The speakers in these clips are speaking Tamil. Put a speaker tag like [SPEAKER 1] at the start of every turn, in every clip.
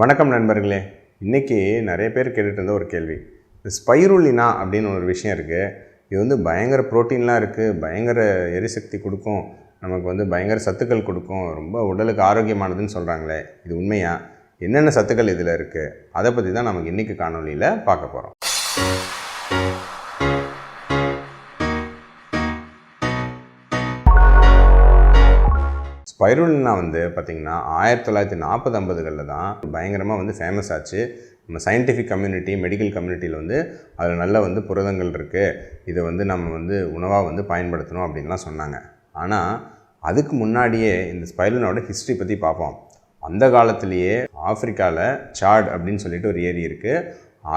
[SPEAKER 1] வணக்கம் நண்பர்களே. இன்றைக்கி நிறைய பேர் கேட்டுட்டு இருந்த ஒரு கேள்வி. இந்த ஸ்பைருலினா அப்படின்னு ஒரு விஷயம் இருக்குது இது வந்து பயங்கர ப்ரோட்டீன்லாம் இருக்குது பயங்கர எரிசக்தி கொடுக்கும். நமக்கு வந்து பயங்கர சத்துக்கள் கொடுக்கும். ரொம்ப உடலுக்கு ஆரோக்கியமானதுன்னு சொல்கிறாங்களே இது உண்மையா? என்னென்ன சத்துக்கள் இதில் இருக்குது அதை பற்றி தான் நமக்கு இன்றைக்கி காணொலியில் பார்க்க போகிறோம் ஸ்பைரல்னா வந்து பார்த்திங்கன்னா ஆயிரத்தி தொள்ளாயிரத்தி நாற்பது ஐம்பதுகளில் தான் பயங்கரமாக வந்து ஃபேமஸ் ஆச்சு. நம்ம சயின்டிஃபிக் கம்யூனிட்டி மெடிக்கல் கம்யூனிட்டியில் வந்து அதில் நல்ல வந்து புரதங்கள் இருக்குது இதை வந்து நம்ம வந்து உணவாக வந்து பயன்படுத்தணும் அப்படின்லாம் சொன்னாங்க. ஆனால் அதுக்கு முன்னாடியே இந்த ஸ்பைரலினோட ஹிஸ்ட்ரி பற்றி பார்ப்போம் அந்த காலத்திலேயே ஆஃப்ரிக்காவில் சாட் அப்படின்னு சொல்லிட்டு ஒரு ஏரி இருக்குது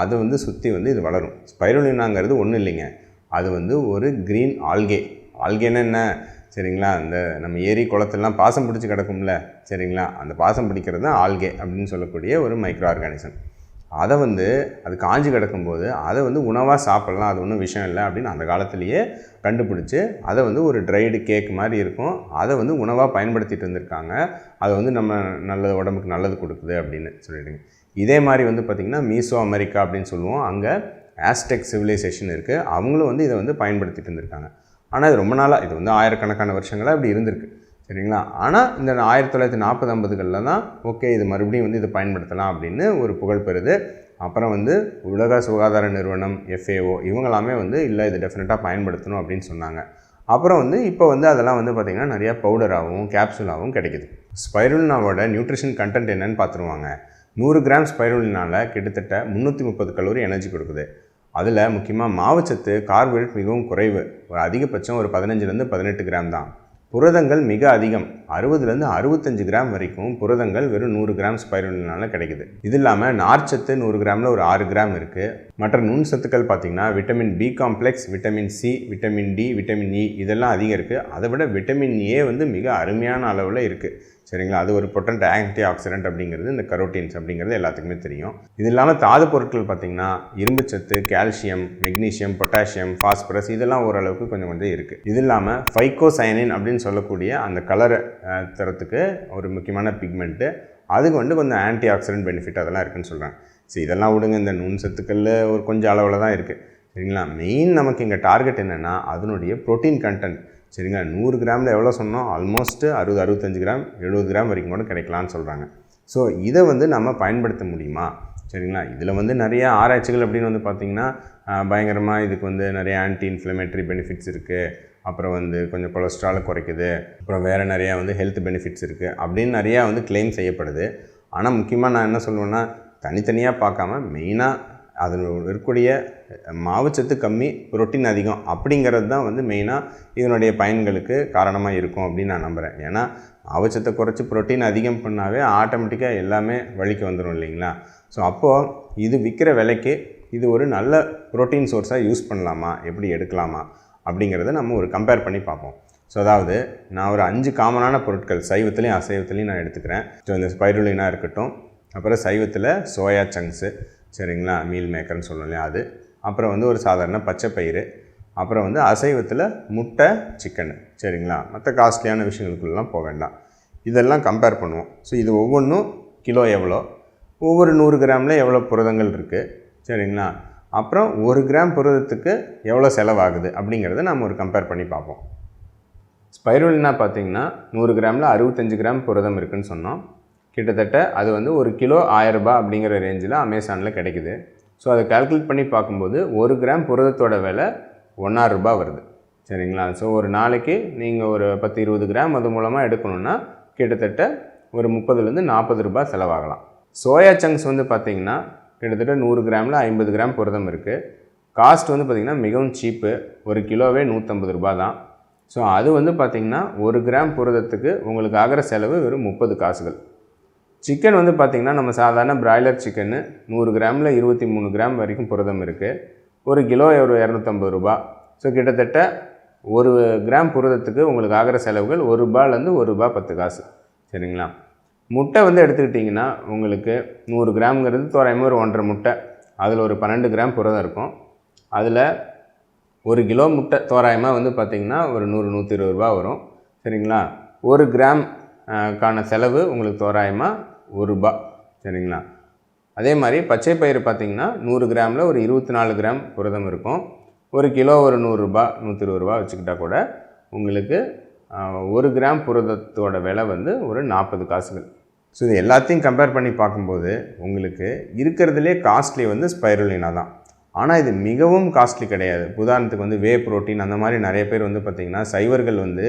[SPEAKER 1] அது வந்து சுற்றி வந்து இது வளரும். ஸ்பைருலினாங்கிறது ஒன்றும் இல்லைங்க. அது வந்து ஒரு க்ரீன் ஆல்கே ஆல்கேன்னா என்ன? சரிங்களா? அந்த நம்ம ஏரி குளத்தெல்லாம் பாசம் பிடிச்சி கிடக்கும்ல சரிங்களா? அந்த பாசம் பிடிக்கிறது தான் ஆல்கே அப்படின்னு சொல்லக்கூடிய ஒரு மைக்ரோ ஆர்கானிசம் அதை வந்து அது காஞ்சி கிடக்கும்போது அதை வந்து உணவாக சாப்பிட்லாம் அது ஒன்றும் விஷயம் இல்லை அப்படின்னு அந்த காலத்திலேயே கண்டுபிடிச்சி அதை வந்து ஒரு ட்ரைடு கேக் மாதிரி இருக்கும். அதை வந்து உணவாக பயன்படுத்திட்டு இருந்திருக்காங்க அதை வந்து நம்ம நல்லது உடம்புக்கு நல்லது கொடுக்குது அப்படின்னு சொல்லிடுங்க. இதே மாதிரி வந்து பார்த்திங்கன்னா மீசோ அமெரிக்கா அப்படின்னு சொல்லுவோம். அங்கே ஆஸ்டெக் சிவிலைசேஷன் இருக்குது அவங்களும் வந்து இதை வந்து பயன்படுத்திட்டு இருந்திருக்காங்க ஆனால் இது ரொம்ப நாளாக இது வந்து ஆயிரக்கணக்கான வருஷங்களாக இப்படி இருந்திருக்கு. சரிங்களா? ஆனால் இந்த ஆயிரத்தி தொள்ளாயிரத்தி நாற்பது ஐம்பதுகளில் தான் ஓகே இது மறுபடியும் வந்து இதை பயன்படுத்தலாம் அப்படின்னு ஒரு புகழ் பெறுது. அப்புறம் வந்து உலக சுகாதார நிறுவனம் எஃப்ஏஓ இவங்களாமே வந்து இல்லை இது டெஃபினட்டாக பயன்படுத்தணும் அப்படின்னு சொன்னாங்க. அப்புறம் வந்து இப்போ வந்து அதெல்லாம் வந்து பார்த்திங்கன்னா நிறையா பவுடராகவும் கேப்சூலாகவும் கிடைக்குது. ஸ்பைருலினாவோட நியூட்ரிஷன் கண்டென்ட் என்னன்னு பார்த்துருவாங்க நூறு கிராம் ஸ்பைருலினால் கிட்டத்தட்ட முந்நூற்றி முப்பது கலோரி எனர்ஜி கொடுக்குது. அதில் முக்கியமாக மாவுச்சத்து கார்போஹைட்ரேட் மிகவும் குறைவு. ஒரு அதிகபட்சம் ஒரு பதினஞ்சுலேருந்து பதினெட்டு கிராம் தான். புரதங்கள் மிக அதிகம். அறுபதுலேருந்து அறுபத்தஞ்சு கிராம் வரைக்கும் புரதங்கள் வெறும் நூறு கிராம் ஸ்பைருலினால கிடைக்குது. இது இல்லாமல் நார்ச்சத்து நூறு கிராமில் ஒரு ஆறு கிராம் இருக்குது மற்ற நுண் சத்துக்கள் பார்த்திங்கன்னா vitamin B complex vitamin C vitamin D vitamin E இதெல்லாம் அதிகம் இருக்குது அதை விட விட்டமின் ஏ வந்து மிக அருமையான அளவில் இருக்குது சரிங்களா? அது ஒரு பொட்டன்ட் ஆன்டி ஆக்சிடென்ட் அப்படிங்கிறது இந்த கரோட்டீன்ஸ் அப்படிங்கிறது எல்லாத்துக்குமே தெரியும். இது இல்லாமல் தாது பொருட்கள் பார்த்திங்கன்னா இரும்புச்சத்து கால்சியம் மெக்னீஷியம் பொட்டாசியம் ஃபாஸ்பரஸ் இதெல்லாம் ஓரளவுக்கு கொஞ்சம் கொஞ்சம் இருக்குது இது இல்லாமல் ஃபைக்கோசயனின் அப்படின்னு சொல்லக்கூடிய அந்த கலரை தரத்துக்கு ஒரு முக்கியமான பிக்மெண்ட்டு அதுக்கு வந்து கொஞ்சம் ஆன்டி ஆக்சிடென்ட் பெனிஃபிட் அதெல்லாம் இருக்குன்னு சொல்கிறாங்க சரி இதெல்லாம் விடுங்க. இந்த நுண் சத்துக்களில் ஒரு கொஞ்சம் அளவில் தான் இருக்குது சரிங்களா? மெயின் நமக்கு இங்கே டார்கெட் என்னென்னா அதனுடைய ப்ரோட்டீன் கண்டென்ட் சரிங்களா? நூறு கிராமில் எவ்வளோ சொன்னோம்? ஆல்மோஸ்ட்டு அறுபது அறுபத்தஞ்சு கிராம் எழுபது கிராம் வரைக்கும் கூட கிடைக்கலான்னு சொல்கிறாங்க ஸோ இதை வந்து நம்ம பயன்படுத்த முடியுமா? சரிங்களா? இதில் வந்து நிறைய ஆராய்ச்சிகள் அப்படின்னு வந்து பார்த்திங்கன்னா பயங்கரமாக இதுக்கு வந்து நிறைய ஆன்டி இன்ஃப்ளமேட்டரி பெனிஃபிட்ஸ் இருக்குது அப்புறம் வந்து கொஞ்சம் கொலஸ்ட்ராலை குறைக்குது. அப்புறம் வேறு நிறையா வந்து ஹெல்த் பெனிஃபிட்ஸ் இருக்குது அப்படின்னு நிறையா வந்து கிளைம் செய்யப்படுது. ஆனால் முக்கியமாக நான் என்ன சொல்லுவேன்னா தனித்தனியாக பார்க்காம மெயினாக அதில் இருக்கக்கூடிய மாவுச்சத்து கம்மி புரோட்டீன் அதிகம் அப்படிங்கிறது தான் வந்து மெயினாக இதனுடைய பயன்களுக்கு காரணமாக இருக்கும் அப்படின்னு நான் நம்புகிறேன் ஏன்னா மாவுச்சத்தை குறைச்சி புரோட்டீன் அதிகம் பண்ணாவே ஆட்டோமேட்டிக்காக எல்லாமே வழிக்கு வந்துடும் இல்லைங்களா? ஸோ அப்போது இது விற்கிற விலைக்கு இது ஒரு நல்ல புரோட்டீன் சோர்ஸாக யூஸ் பண்ணலாமா? எப்படி எடுக்கலாமா? அப்படிங்கிறத நம்ம ஒரு கம்பேர் பண்ணி பார்ப்போம். ஸோ அதாவது நான் ஒரு அஞ்சு காமனான பொருட்கள் சைவத்துலேயும் அசைவத்துலேயும் நான் எடுத்துக்கிறேன். ஸோ இந்த ஸ்பைருலினா இருக்கட்டும் அப்புறம் சைவத்தில் சோயா சங்க்ஸு சரிங்களா? மீல் மேக்கர்னு சொல்லணும் இல்லையா அது? அப்புறம் வந்து ஒரு சாதாரண பச்சை பயிறு. அப்புறம் வந்து அசைவத்தில் முட்டை சிக்கனு சரிங்களா? மற்ற காஸ்ட்லியான விஷயங்களுக்குள்ளலாம் போக வேண்டாம். இதெல்லாம் கம்பேர் பண்ணுவோம். ஸோ இது ஒவ்வொன்றும் கிலோ எவ்வளோ? ஒவ்வொரு நூறு கிராமில் எவ்வளோ புரதங்கள் இருக்குது சரிங்களா? அப்புறம் ஒரு கிராம் புரதத்துக்கு எவ்வளோ செலவாகுது? அப்படிங்கிறத நம்ம ஒரு கம்பேர் பண்ணி பார்ப்போம். ஸ்பைரோலினா பார்த்திங்கன்னா நூறு கிராமில் அறுபத்தஞ்சு கிராம் புரதம் இருக்குதுன்னு சொன்னோம். கிட்டத்தட்ட அது வந்து ஒரு கிலோ ஆயரரூபா அப்படிங்கிற ரேஞ்சில் அமேசானில் கிடைக்குது. ஸோ அதை கால்குலேட் பண்ணி பார்க்கும்போது ஒரு கிராம் புரதத்தோட விலை ஒன்றாயிரரூபா வருது. சரிங்களா? ஸோ ஒரு நாளைக்கு நீங்கள் ஒரு பத்து இருபது கிராம் அது மூலமாக எடுக்கணுன்னா கிட்டத்தட்ட ஒரு முப்பதுலேருந்து நாற்பது ரூபாய் செலவாகலாம். சோயா சங்க்ஸ் வந்து பார்த்திங்கன்னா கிட்டத்தட்ட நூறு கிராமில் ஐம்பது கிராம் புரதம் இருக்குது காஸ்ட் வந்து பார்த்திங்கன்னா மிகவும் சீப்பு ஒரு கிலோவே நூற்றம்பது ரூபா தான். ஸோ அது வந்து பார்த்திங்கன்னா ஒரு கிராம் புரதத்துக்கு உங்களுக்கு ஆகிற செலவு வெறும் முப்பது காசுகள். சிக்கன் வந்து பார்த்திங்கன்னா நம்ம சாதாரண பிராய்லர் சிக்கனு நூறு கிராமில் இருபத்தி மூணு கிராம் வரைக்கும் புரதம் இருக்குது ஒரு கிலோ ஒரு இரநூத்தம்பது ரூபா. ஸோ கிட்டத்தட்ட ஒரு கிராம் புரதத்துக்கு உங்களுக்கு ஆகிற செலவுகள் ஒரு ரூபாலேருந்து ஒரு ரூபா பத்து காசு. சரிங்களா? முட்டை வந்து எடுத்துக்கிட்டிங்கன்னா உங்களுக்கு நூறு கிராம்ங்கிறது தோராயமாக ஒரு ஒன்றரை முட்டை. அதில் ஒரு பன்னெண்டு கிராம் புரதம் இருக்கும். அதில் ஒரு கிலோ முட்டை தோராயமாக வந்து பார்த்திங்கன்னா ஒரு நூறு நூற்றி இருபது ரூபா வரும். சரிங்களா? ஒரு கிராம் கான செலவு உங்களுக்கு தோராயமாக ஒரு ரூபா. சரிங்களா? அதே மாதிரி பச்சை பயிறு பார்த்திங்கன்னா நூறு கிராமில் ஒரு இருபத்தி நாலு கிராம் புரதம் இருக்கும். ஒரு கிலோ ஒரு நூறுரூபா நூற்றி இருபது ரூபா வச்சுக்கிட்டா கூட உங்களுக்கு ஒரு கிராம் புரதத்தோட விலை வந்து ஒரு நாற்பது காசுகள். ஸோ இது எல்லாத்தையும் கம்பேர் பண்ணி பார்க்கும்போது உங்களுக்கு இருக்கிறதுலே காஸ்ட்லி வந்து ஸ்பைருலினா தான். ஆனால் இது மிகவும் காஸ்ட்லி கிடையாது. உதாரணத்துக்கு வந்து வே புரோட்டீன் அந்த மாதிரி நிறைய பேர் வந்து பார்த்திங்கன்னா சைவர்கள் வந்து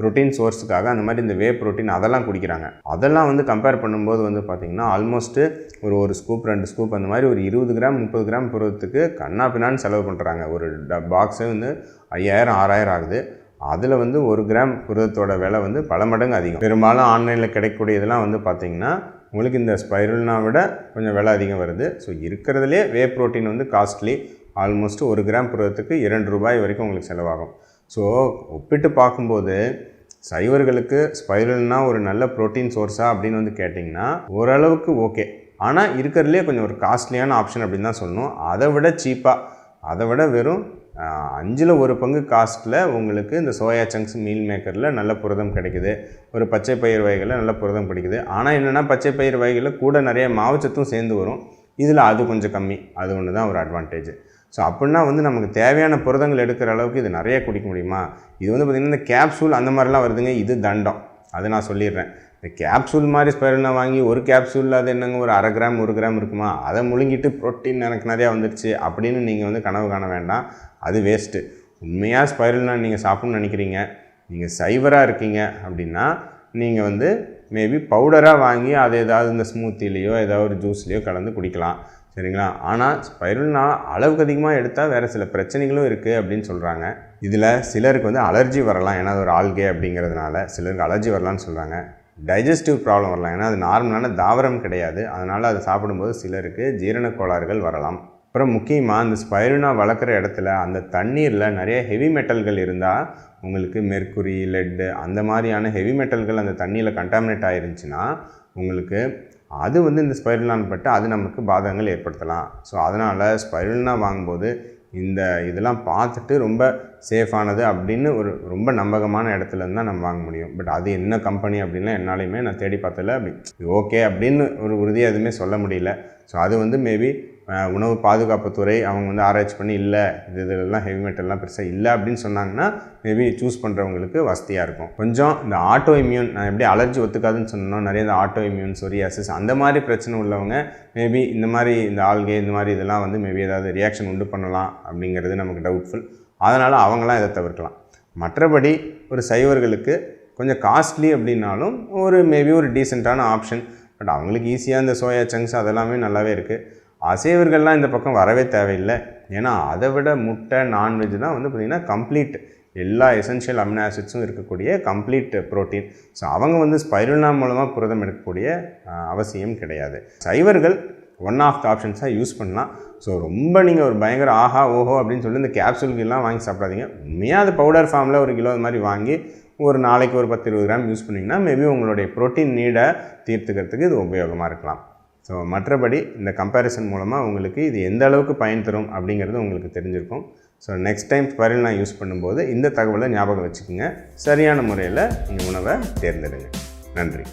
[SPEAKER 1] ப்ரோட்டீன் சோர்ஸுக்காக அந்த மாதிரி இந்த வே புரோட்டீன் அதெல்லாம் குடிக்கிறாங்க. அதெல்லாம் வந்து கம்பேர் பண்ணும்போது வந்து பார்த்திங்கன்னா ஆல்மோஸ்ட்டு ஒரு ஒரு ஸ்கூப் ரெண்டு ஸ்கூப் அந்த மாதிரி ஒரு இருபது கிராம் முப்பது கிராம் புரதத்துக்கு கண்ணா பின்னான்னு செலவு பண்ணுறாங்க ஒரு பாக்ஸே வந்து ஐயாயிரம் ஆறாயிரம் ஆகுது. அதில் வந்து ஒரு கிராம் புரதத்தோட விலை வந்து பல மடங்கு அதிகம். பெரும்பாலும் ஆன்லைனில் கிடைக்கக்கூடியதெல்லாம் வந்து பார்த்திங்கன்னா உங்களுக்கு இந்த ஸ்பைரல்னா விட கொஞ்சம் விலை அதிகம் வருது. ஸோ இருக்கிறதுலே வே ப்ரோட்டீன் வந்து காஸ்ட்லி ஆல்மோஸ்ட் ஒரு கிராம் புரதத்துக்கு இரண்டு ரூபாய் வரைக்கும் உங்களுக்கு செலவாகும். ஸோ ஒப்பிட்டு பார்க்கும்போது சைவர்களுக்கு ஸ்பைரல்னா ஒரு நல்ல புரோட்டீன் சோர்ஸா அப்படின்னு வந்து கேட்டிங்கன்னா ஓரளவுக்கு ஓகே ஆனால் இருக்கிறதுலே கொஞ்சம் ஒரு காஸ்ட்லியான ஆப்ஷன் அப்படின்னு தான் சொல்லணும். அதை விட சீப்பாக அதை விட வெறும் அஞ்சில் ஒரு பங்கு காஸ்ட்டில் உங்களுக்கு இந்த சோயா சங்க்ஸ் மீல் மேக்கரில் நல்ல புரதம் கிடைக்குது. ஒரு பச்சை பயிர் வகைகளில் நல்ல புரதம் கிடைக்குது ஆனால் என்னென்னா பச்சை பயிர் வகைகளில் கூட நிறைய மாவுச்சத்தும் சேர்ந்து வரும். இதில் அது கொஞ்சம் கம்மி. அது ஒன்று தான் ஒரு அட்வான்டேஜ் ஸோ அப்படின்னா வந்து நமக்கு தேவையான புரதங்கள் எடுக்கிற அளவுக்கு இது நிறைய குடிக்க முடியுமா? இது வந்து பார்த்திங்கன்னா இந்த கேப்சூல் அந்த மாதிரிலாம் வருதுங்க. இது தண்டம். அது நான் சொல்லிடுறேன். இந்த கேப்சூல் மாதிரி ஸ்பைரல்னா வாங்கி ஒரு கேப்சூலில் அது என்னங்க? ஒரு அரை கிராம் ஒரு கிராம் இருக்குமா? அதை முழுங்கிட்டு புரோட்டீன் எனக்கு நிறையா வந்துடுச்சு அப்படின்னு நீங்கள் வந்து கனவு காண வேண்டாம். அது வேஸ்ட்டு உண்மையாக ஸ்பைரல்னால் நீங்கள் சாப்பிட்ணுன்னு நினைக்கிறீங்க நீங்கள் சைவராக இருக்கீங்க அப்படின்னா நீங்கள் வந்து மேபி பவுடராக வாங்கி அதை ஏதாவது இந்த ஸ்மூத்திலேயோ ஏதாவது ஒரு ஜூஸ்லேயோ கலந்து குடிக்கலாம். சரிங்களா? ஆனால் ஸ்பைரல்னா அளவுக்கு அதிகமாக எடுத்தால் வேறு சில பிரச்சனைகளும் இருக்குது அப்படின்னு சொல்கிறாங்க இதில் சிலருக்கு வந்து அலர்ஜி வரலாம். ஏன்னா அது ஒரு ஆல்கே அப்படிங்கிறதுனால சிலருக்கு அலர்ஜி வரலாம்னு சொல்கிறாங்க டைஜஸ்டிவ் ப்ராப்ளம் வரலாம். ஏன்னா அது நார்மலான தாவரம் கிடையாது. அதனால் அதை சாப்பிடும்போது சிலருக்கு ஜீரண கோளாறுகள் வரலாம். அப்புறம் முக்கியமாக அந்த ஸ்பைருனா வளர்க்குற இடத்துல அந்த தண்ணீரில் நிறைய ஹெவி மெட்டல்கள் இருந்தால் உங்களுக்கு மெர்க்குரி லெட்டு அந்த மாதிரியான ஹெவி மெட்டல்கள் அந்த தண்ணியில் கண்டாமினேட் ஆகிருந்துச்சின்னா உங்களுக்கு அது வந்து இந்த ஸ்பைருலான் பட்டு அது நமக்கு பாதகங்கள் ஏற்படுத்தலாம். ஸோ அதனால் ஸ்பைரல்னா வாங்கும்போது இந்த இதெல்லாம் பார்த்துட்டு ரொம்ப சேஃபானது அப்படின்னு ஒரு ரொம்ப நம்பகமான இடத்துல தான் நம்ம வாங்க முடியும். பட் அது என்ன கம்பெனி அப்படின்லாம் என்னாலையுமே நான் தேடி பார்த்தல அப்படி ஓகே அப்படின்னு ஒரு உறுதியாக எதுவுமே சொல்ல முடியல. ஸோ அது வந்து மேபி உணவு பாதுகாப்புத்துறை அவங்க வந்து ஆராய்ச்சி பண்ணி இல்லை இது இதெல்லாம் ஹெவி மெட்டல்லாம் பெருசாக இல்லை அப்படின்னு சொன்னாங்கன்னா மேபி சூஸ் பண்ணுறவங்களுக்கு வசதியாக இருக்கும். கொஞ்சம் இந்த ஆட்டோ இம்யூன் நான் எப்படி அலர்ஜி ஒத்துக்காதுன்னு சொன்னோம் நிறைய இந்த ஆட்டோ இம்யூன் சொரியாசிஸ் அந்த மாதிரி பிரச்சனை உள்ளவங்க மேபி இந்த மாதிரி இந்த ஆல்கே இந்த மாதிரி இதெல்லாம் வந்து மேபி ஏதாவது ரியாக்ஷன் உண்டு பண்ணலாம் அப்படிங்கிறது நமக்கு டவுட்ஃபுல் அதனால் அவங்களாம் இதை தவிர்க்கலாம். மற்றபடி ஒரு சைவர்களுக்கு கொஞ்சம் காஸ்ட்லி அப்படின்னாலும் ஒரு மேபி ஒரு டீசெண்டான ஆப்ஷன் பட் அவங்களுக்கு ஈஸியாக இந்த சோயா சங்க்ஸ் அதெல்லாமே நல்லாவே இருக்குது அசைவர்கள்லாம் இந்த பக்கம் வரவே தேவையில்லை. ஏன்னா அதை விட முட்டை நான்வெஜ் தான் வந்து பார்த்திங்கன்னா கம்ப்ளீட் எல்லா எசென்ஷியல் அமினோ ஆசிட்ஸும் இருக்கக்கூடிய கம்ப்ளீட் புரோட்டீன் ஸோ அவங்க வந்து ஸ்பைருலா மூலமாக புரதம் எடுக்கக்கூடிய அவசியம் கிடையாது. சைவர்கள் ஒன் ஆஃப் த ஆப்ஷன்ஸாக யூஸ் பண்ணலாம். ஸோ ரொம்ப நீங்கள் ஒரு பயங்கர ஆஹா ஓஹோ அப்படின்னு சொல்லி இந்த கேப்சூல்கெல்லாம் வாங்கி சாப்பிடாதீங்க. உண்மையாக அது பவுடர் ஃபார்மில் ஒரு கிலோ அது மாதிரி வாங்கி ஒரு நாளைக்கு ஒரு பத்து இருபது கிராம் யூஸ் பண்ணிங்கன்னா மேபி உங்களுடைய ப்ரோட்டீன் நீடை தீர்த்துக்கிறதுக்கு இது உபயோகமாக இருக்கலாம். ஸோ மற்றபடி இந்த கம்பேரிசன் மூலமாக உங்களுக்கு இது எந்த அளவுக்கு பயன் தரும் அப்படிங்கிறது உங்களுக்கு தெரிஞ்சிருக்கும். So next time spiral use பண்ணும்போது இந்த தகவலை ஞாபகம் வச்சுக்கோங்க. சரியான முறையில் நீங்கள் உணவை தேர்ந்தெடுங்க. நன்றி.